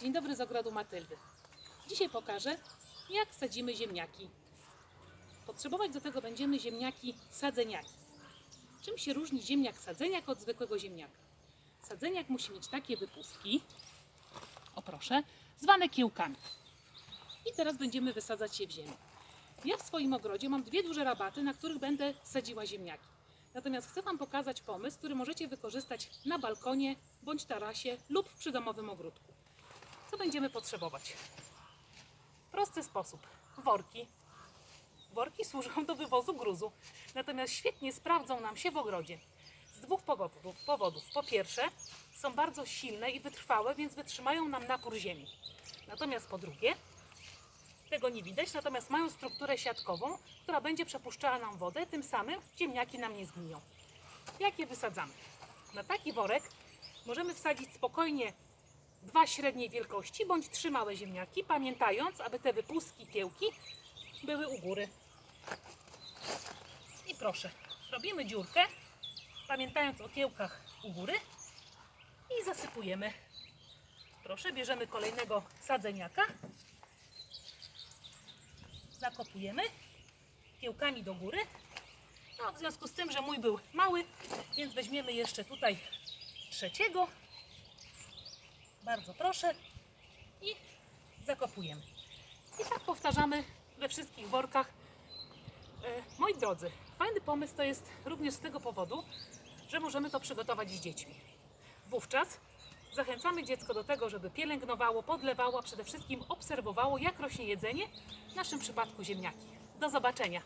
Dzień dobry z ogrodu Matyldy. Dzisiaj pokażę, jak sadzimy ziemniaki. Potrzebować do tego będziemy ziemniaki sadzeniaki. Czym się różni ziemniak sadzeniak od zwykłego ziemniaka? Sadzeniak musi mieć takie wypustki, o proszę, zwane kiełkami. I teraz będziemy wysadzać je w ziemię. Ja w swoim ogrodzie mam dwie duże rabaty, na których będę sadziła ziemniaki. Natomiast chcę Wam pokazać pomysł, który możecie wykorzystać na balkonie bądź tarasie lub w przydomowym ogródku. Co będziemy potrzebować? Prosty sposób. Worki. Worki służą do wywozu gruzu, natomiast świetnie sprawdzą nam się w ogrodzie. Z dwóch powodów. Po pierwsze, są bardzo silne i wytrwałe, więc wytrzymają nam napór ziemi. Natomiast po drugie, tego nie widać, natomiast mają strukturę siatkową, która będzie przepuszczała nam wodę, tym samym ziemniaki nam nie zgniją. Jak je wysadzamy? Na taki worek możemy wsadzić spokojnie dwa średniej wielkości bądź trzy małe ziemniaki, pamiętając, aby te wypustki kiełki były u góry. I proszę, robimy dziurkę, pamiętając o kiełkach u góry i zasypujemy. Proszę, bierzemy kolejnego sadzeniaka, zakopujemy kiełkami do góry. No, w związku z tym, że mój był mały, więc weźmiemy jeszcze tutaj trzeciego. Bardzo proszę. I zakopujemy. I tak powtarzamy we wszystkich workach. E, moi drodzy, fajny pomysł to jest również z tego powodu, że możemy to przygotować z dziećmi. Wówczas zachęcamy dziecko do tego, żeby pielęgnowało, podlewało, a przede wszystkim obserwowało, jak rośnie jedzenie, w naszym przypadku ziemniaki. Do zobaczenia.